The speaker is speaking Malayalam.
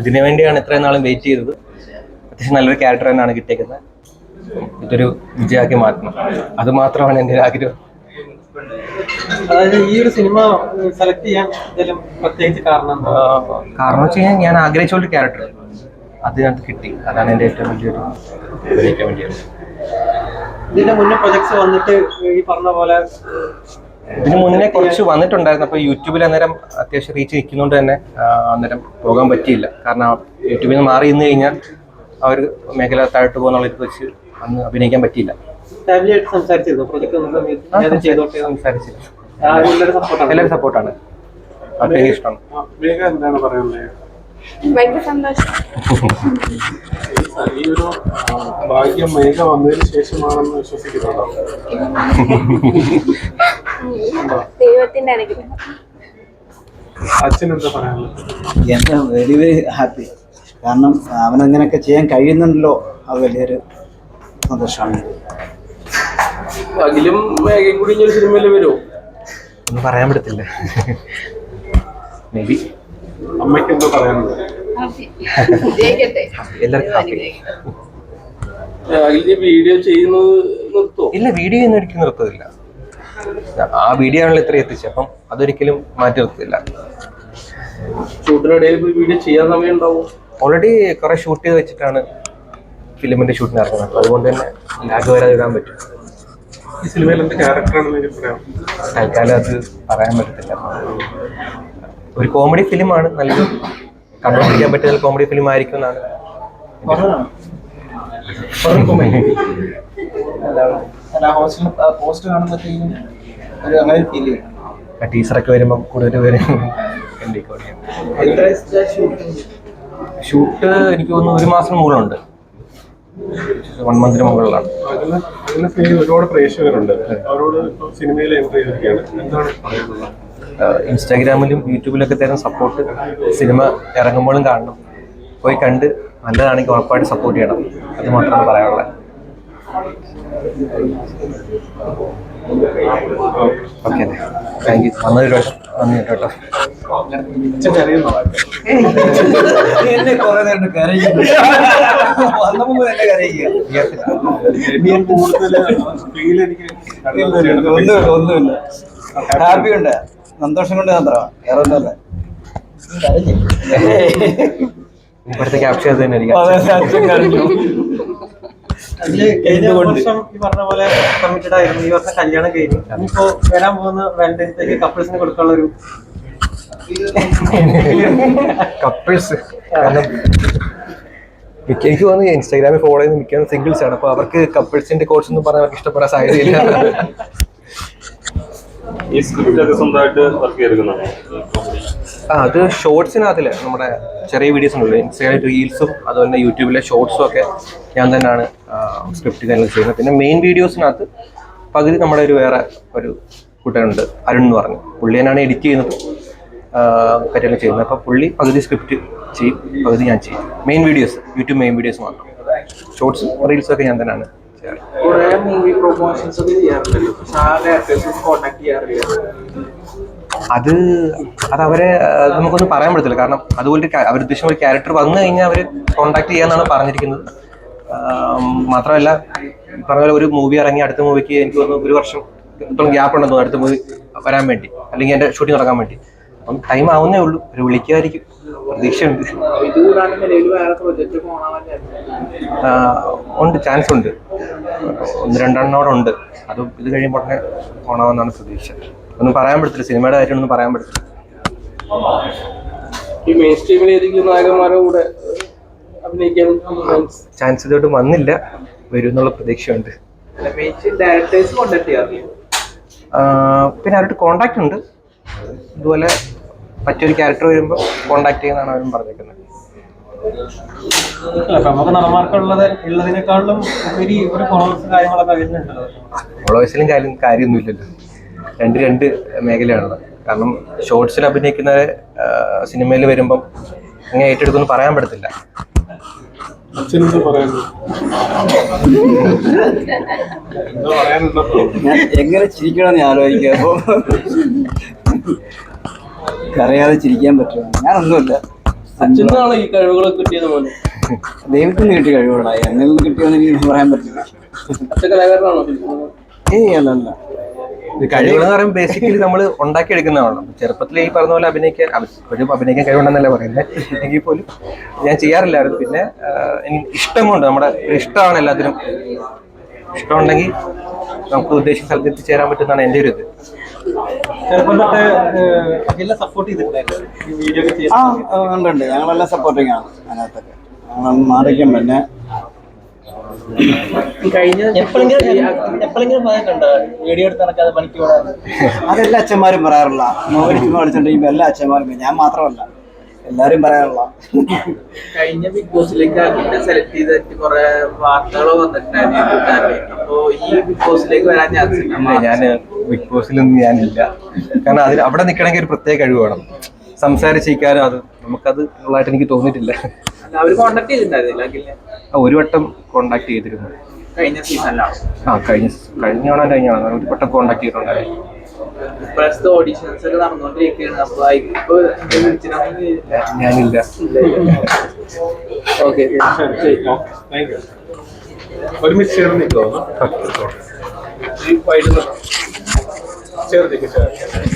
ഇതിനു വേണ്ടിയാണ് ഇത്രയും നാളും വെയിറ്റ് ചെയ്തത്. അത്യാവശ്യം നല്ലൊരു ക്യാരക്ടർ തന്നെയാണ് കിട്ടിയേക്കുന്നത്. ഇതൊരു വിജയമാക്കി മാറ്റണം. അത് മാത്രമാണ് എന്റെ ഒരു ആഗ്രഹം. അതായത് ഈ ഒരു സിനിമ സെലക്ട് ചെയ്യാൻ എന്തെങ്കിലും പ്രത്യേകിച്ച് കാരണം? കാരണം വെച്ച് കഴിഞ്ഞാൽ ഞാൻ ആഗ്രഹിച്ചൊരു ക്യാരക്ടർ അതിനകത്ത് കിട്ടി. അതാണ് എന്റെ ഏറ്റവും വലിയൊരു ഇതിന്റെ മുന്നേ പ്രൊജക്ട്സ് വന്നിട്ട് ഈ പറഞ്ഞ പോലെ കുറച്ച് വന്നിട്ടുണ്ടായിരുന്നു. അപ്പോൾ യൂട്യൂബിൽ അന്നേരം അത്യാവശ്യം റീച്ച് നിൽക്കുന്നതുകൊണ്ട് തന്നെ അന്നേരം പോകാൻ പറ്റിയില്ല. കാരണം യൂട്യൂബിൽ നിന്ന് മാറി നിന്ന് കഴിഞ്ഞാൽ ആ ഒരു മേഖല താഴോട്ട് പോകുന്നുള്ള ഇത് വെച്ച് അന്ന് അഭിനയിക്കാൻ പറ്റിയില്ല. സംസാരിച്ചിരുന്നു? സംസാരിച്ചില്ല ആ എല്ലാവരും സപ്പോർട്ടാണ് അതൊക്കെ ഇഷ്ടമാണ്. മേഘ എന്താണ് പറയുന്നത്? ഭയങ്കര സന്തോഷം. ഈ ഒരു ഭാഗ്യം മേഘ വന്നതിന് ശേഷമാണെന്ന് വിശ്വസിക്കുന്നുണ്ടോ? ദൈവത്തിന്റെ അനുഗ്രഹം. എന്താ എന്താ വെരി വെരി ഹാപ്പി. കാരണം അവനങ്ങനെയൊക്കെ ചെയ്യാൻ കഴിയുന്നുണ്ടല്ലോ. അത് വലിയൊരു സന്തോഷമാണ്. അഖിലും മേഘയും കൂടി ഇനി ഒരു സിനിമയിൽ വരുമോ ഒന്നും പറയാൻ പറ്റത്തില്ല. മേ ബി അമ്മയ്ക്ക് എന്തോ പറയാനുള്ളത്? എല്ലാവർക്കും ഹാപ്പി. അഖിലിന് വീഡിയോ ചെയ്യുന്നത് നിർത്തോ? ഇല്ല വീഡിയോ ഒന്നും ഒരിക്കലും നിർത്തത്തില്ല. ആ വീഡിയോ ആണല്ലോ ഇത്ര എത്തിച്ചത്. അപ്പം അതൊരിക്കലും മാറ്റി നിർത്തില്ല. ഓൾറെഡി കുറെ ഷൂട്ട് ചെയ്ത് വെച്ചിട്ടാണ് ഫിലിമിന്റെ ഷൂട്ടിന് ഇറങ്ങുന്നത് അപ്പോൾ അതുകൊണ്ട് തന്നെ ലാഗ് വരാതെ ഇടാൻ പറ്റും. തൽക്കാലം അത് പറയാൻ പറ്റത്തില്ല. ഒരു കോമഡി ഫിലിമാണ് നല്ലൊരു കണ്ടുപിടിക്കാൻ പറ്റുന്ന കോമഡി ഫിലിം ആയിരിക്കും എന്നാണ് പോസ്റ്റ് കാണുമ്പോഴത്തേക്കും ഒരു അങ്ങനെ ഫീൽ ചെയ്യും ടീച്ചറൊക്കെ വരുമ്പോൾ കൂടുതൽ പേര് ഷൂട്ട് എനിക്ക് തോന്നുന്നു ഒരു മാസം മുകളിലുണ്ട്. വൺ മന്തിന് മുകളിലാണ്. അതിന് അതിന് സ്നേഹി ഒരുപാട് പ്രേക്ഷകരുണ്ട്. അവരോട് സിനിമയിൽ എൻട്രി ചെയ്തിരിക്കുകയാണ്. എന്താണ് ഇൻസ്റ്റാഗ്രാമിലും യൂട്യൂബിലൊക്കെ തരുന്ന സപ്പോർട്ട് സിനിമ ഇറങ്ങുമ്പോഴും കാണണം. പോയി കണ്ട് നല്ലതാണെങ്കിൽ ഉറപ്പായിട്ട് സപ്പോർട്ട് ചെയ്യണം. അത് മാത്രമാണ് പറയാനുള്ളത്. ഓക്കെ താങ്ക് യു വന്നൊരു പ്രാവശ്യം നന്ദി കേട്ടോ. എന്നെ കുറെ നേരം കരയിക്കുന്നു വന്നപ്പോ എന്നെ കരയിക്കുക. ഒന്നുമില്ല ഒന്നുമില്ല. ഹാപ്പി ഉണ്ട്. സന്തോഷം കൊണ്ട് മാത്രമാണ് വേറെ ഒന്നുമല്ല. ഇപ്പോഴത്തെ ക്യാപ്ഷൻ തന്നെ കഴിഞ്ഞ വർഷം ഈ പറഞ്ഞ പോലെ കമ്മിറ്റഡ് ആയിരുന്നു. ഈ വർഷം കല്യാണം കഴിഞ്ഞു. ഇനിയിപ്പോ വരാൻ പോകുന്ന വാലന്റൈൻസ് കപ്പിൾസിന് കൊടുക്കാനുള്ള ഒരു കപ്പിൾസ് കാരണം മിക്ക എനിക്ക് തോന്നുന്നു ഇൻസ്റ്റാഗ്രാമിൽ ഫോളോ ചെയ്യുന്ന മിക്കവാറും സിംഗിൾസ് ആണ്. അപ്പൊ അവർക്ക് കപ്പിൾസിന്റെ കോഴ്സ് ഒന്നും പറഞ്ഞാൽ അവർക്ക് ഇഷ്ടപ്പെടാൻ സാധ്യതയില്ല. ഈ സ്ക്രിപ്റ്റ് ഒക്കെ സ്വന്തമായിട്ട് വർക്ക് ചെയ്തെടുക്കുന്നതാണോ? അത് ഷോർട്സിനകത്തിൽ നമ്മുടെ ചെറിയ വീഡിയോസ് ഉണ്ടല്ലോ ഇൻസ്റ്റാഗ്രാം റീൽസും അതുപോലെ തന്നെ യൂട്യൂബിലെ ഷോർട്സും ഒക്കെ ഞാൻ തന്നെയാണ് സ്ക്രിപ്റ്റ് കാര്യങ്ങൾ ചെയ്യുന്നത്. പിന്നെ മെയിൻ വീഡിയോസിനകത്ത് പകുതി നമ്മുടെ ഒരു വേറെ ഒരു കൂട്ടനുണ്ട് അരുൺ എന്ന് പറഞ്ഞു. പുള്ളി തന്നെയാണ് എഡിറ്റ് ചെയ്യുന്നത് കാര്യങ്ങൾ ചെയ്യുന്നത്. അപ്പോൾ പുള്ളി പകുതി സ്ക്രിപ്റ്റ് ചെയ്യും പകുതി ഞാൻ ചെയ്യും. Main videos YouTube main videos മാത്രം. ഷോർട്സും റീൽസും ഒക്കെ ഞാൻ തന്നെയാണ് ചെയ്യാറ്. മൂവി പ്രൊമോഷൻസ് ഒക്കെ അത് അത് അവരെ നമുക്കൊന്നും പറയാൻ പറ്റത്തില്ല. കാരണം അതുപോലെ അവർ ഉദ്ദേശം ഒരു ക്യാരക്ടർ വന്നു കഴിഞ്ഞാൽ അവർ കോണ്ടാക്ട് ചെയ്യാന്നാണ് പറഞ്ഞിരിക്കുന്നത്. മാത്രമല്ല പറഞ്ഞ ഒരു മൂവി ഇറങ്ങി അടുത്ത മൂവിക്ക് എനിക്ക് തോന്നുന്നു ഒരു വർഷം ഗ്യാപ്പ് ഉണ്ടെന്ന് അടുത്ത മൂവി വരാൻ വേണ്ടി. അല്ലെങ്കിൽ എന്റെ ഷൂട്ടിംഗ് നടക്കാൻ വേണ്ടി. അപ്പം ടൈം ആവുന്നേ ഉള്ളൂ. ഒരു വിളിക്കുമായിരിക്കും. പ്രതീക്ഷയുണ്ട്. ഉണ്ട്. ചാൻസ് ഉണ്ട്. ഒന്ന് രണ്ടെണ്ണോടുണ്ട് അത് ഇത് കഴിയുമ്പോൾ ഉടനെ പോകണമെന്നാണ് പ്രതീക്ഷ. ഒന്നും പറയാൻ പറ്റത്തില്ല സിനിമയുടെ കാര്യമൊന്നും പറയാൻ പറ്റത്തില്ല. ഈ മെയിൻ സ്ട്രീമിൽ ഏതെങ്കിലും നായകന്മാരുടെ കൂടെ അഭിനയിക്കാൻ ചാൻസ്? ഇതോട്ട് വന്നില്ല. വരും എന്നുള്ള പ്രതീക്ഷയുണ്ട്. പിന്നെ അവരുടെ കോണ്ടാക്ട് ഉണ്ട്. ഇതുപോലെ മറ്റൊരു ക്യാരക്ടർ വരുമ്പോൾ കോണ്ടാക്ട് ചെയ്യുന്നതാണ് അവരും പറഞ്ഞേക്കുന്നത്. പ്രമുഖ നടന്മാർക്കുള്ളത് ഉള്ളതിനേക്കാളും ഉപരി ഒരു ഫോളോവേഴ്സ് കാര്യങ്ങളൊക്കെ വരുന്നുണ്ടല്ലോ. ഫോളോവേഴ്സിലും കാര്യം കാര്യമൊന്നുമില്ലല്ലോ. രണ്ട് രണ്ട് മേഖലയാണുള്ളത്. കാരണം ഷോർട്സിൽ അഭിനയിക്കുന്ന സിനിമയിൽ വരുമ്പം ഇങ്ങനെ ഏറ്റെടുക്കുമെന്ന് പറയാൻ പറ്റത്തില്ല. ഞാൻ എങ്ങനെ ചിരിക്കണമെന്ന് ഞാൻ ആലോചിക്കുക അപ്പൊ കരയാതെ ചിരിക്കാൻ പറ്റുമോ? ഞാനൊന്നുമില്ല. അച്ഛനാണ് ഈ കഴിവുകൾ കിട്ടിയത് പോലെ. ദൈവത്തിന് കിട്ടിയ കഴിവുകളായി എന്നിൽ കിട്ടിയെന്ന് എനിക്ക് പറയാൻ പറ്റില്ല. അച്ഛൻ കലാകാരനാണോ? ഏയ് അല്ല അല്ല കഴിവുകൾ എന്ന് പറയുമ്പോൾ ബേസിക്കലി നമ്മൾ ഉണ്ടാക്കിയെടുക്കുന്നതാണ് ചെറുപ്പത്തിൽ ഈ പറഞ്ഞ പോലെ അഭിനയിക്കാൻ ഇപ്പോഴും അഭിനയിക്കാൻ കഴിവുണ്ടെന്നല്ല പറയുന്നത് എങ്കിൽ പോലും ഞാൻ ചെയ്യാറില്ലായിരുന്നു. പിന്നെ എനിക്ക് ഇഷ്ടം കൊണ്ട് നമ്മുടെ ഇഷ്ടമാണ് എല്ലാത്തിനും. ഇഷ്ടമുണ്ടെങ്കിൽ നമുക്ക് ഉദ്ദേശിച്ച സ്ഥലത്ത് എത്തിച്ചേരാൻ പറ്റുന്നതാണ് എന്റെ ഒരു ഇത്. ചെറുപ്പം തൊട്ട് സപ്പോർട്ട് ചെയ്തിട്ടുണ്ടായിരുന്നു. ഈ വീഡിയോ ചെയ്യുന്നത് ആ, ഉണ്ട് ഉണ്ട്. ഞങ്ങളെല്ലാം സപ്പോർട്ടിങ് ആണ് അതിനകത്തൊക്കെ. ഞങ്ങൾ മാറിക്കും പിന്നെ അതെല്ലാ അച്ഛന്മാരും പറയാറുള്ള. മൊബൈൽ ചുമ്മാ കളിച്ചോണ്ടിരിക്കുമ്പോൾ എല്ലാ അച്ഛന്മാരും ഞാൻ മാത്രമല്ല. എല്ലാരും പറയാറുള്ള. കഴിഞ്ഞ ബിഗ് ബോസിലേക്ക് അഖിലിനെ സെലക്ട് ചെയ്തിട്ട് കുറെ വാർത്തകൾ വന്നിട്ടുണ്ടായിരുന്നു അപ്പോ ഈ ബിഗ് ബോസിലേക്ക് വരാൻ ചാൻസ് ഞാൻ ബിഗ് ബോസിലൊന്നും ഞാനില്ല. കാരണം അതിൽ അവിടെ നിൽക്കണമെങ്കിൽ ഒരു പ്രത്യേക കഴിവ് വേണം. സംസാരിച്ചിരിക്കാനും അത് നമുക്കത് ഉള്ളതായിട്ട് എനിക്ക് തോന്നിയിട്ടില്ല. ഒരു വട്ടം കോണ്ടാക്ട് ചെയ്തിരുന്നു. കഴിഞ്ഞ സീസണിലാണ് ആ കഴിഞ്ഞ കഴിഞ്ഞാണോ കഴിഞ്ഞാണോ ഒരു വട്ടം കോണ്ടാക്ട് ചെയ്തിട്ടുണ്ടായിരുന്നു. ഇപ്പോഴത്തെ ഓഡീഷൻസ് ഒക്കെ നടന്നുകൊണ്ടിരിക്കുകയാണ് അപ്പൊ ഇപ്പൊ വിളിച്ചിട്ടുണ്ടെങ്കിൽ ഞാനില്ല. ഓക്കെ. താങ്ക് യു ഒരുമിച്ച് ചേർന്ന് നിൽക്കുമോ ചേർന്ന് നിൽക്കും ചേർന്ന്